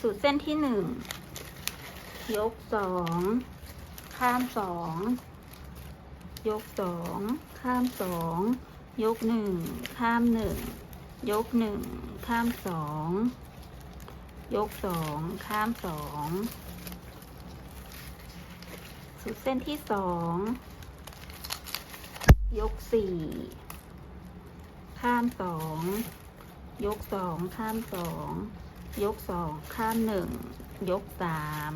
สูตรเส้นที่หนึ่งยกสองข้ามสองยกสองข้ามสองยกหนึ่งข้ามหนึ่งยกหนึ่งข้ามสองยกสองข้ามสองสูตรเส้นที่สองยกสี่ข้ามสองยกสองข้ามสอง ยกสองข้ามหนึ่งยกสาม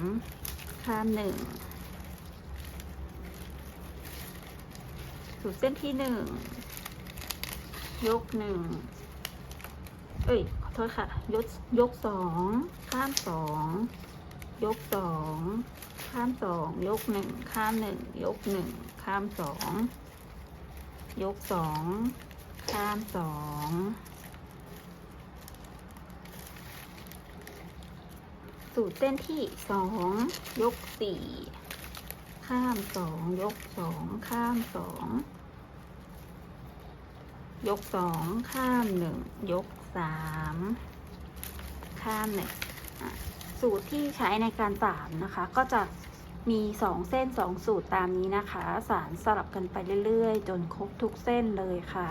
ข้ามหนึ่งสูตรเส้นที่หนึ่งยกหนึ่งเอ้ยขอโทษค่ะ ยกยกสองข้ามสองยกสองข้ามสองยกหนึ่งข้ามหนึ่งยกหนึ่งข้ามสองยกสองข้ามสอง สูตรเส้นที่สองยกสี่ข้ามสองยกสองข้ามสองยกสองข้ามหนึ่งยกสามข้ามหนึ่งสูตรที่ใช้ในการสามนะคะ ก็จะมีสองเส้นสองสูตรตามนี้นะคะ สารสลับกันไปเรื่อยๆ จนครบทุกเส้นเลยค่ะ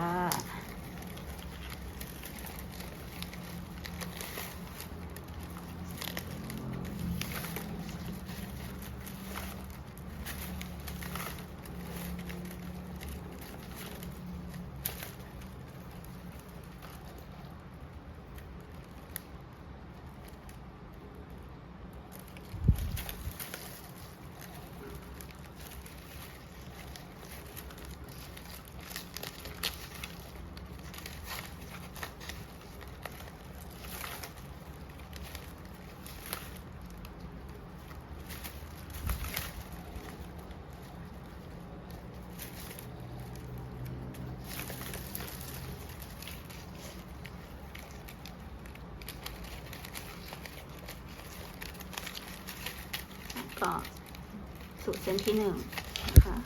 ่อ สูตรเส้นที่หนึ่งนะคะ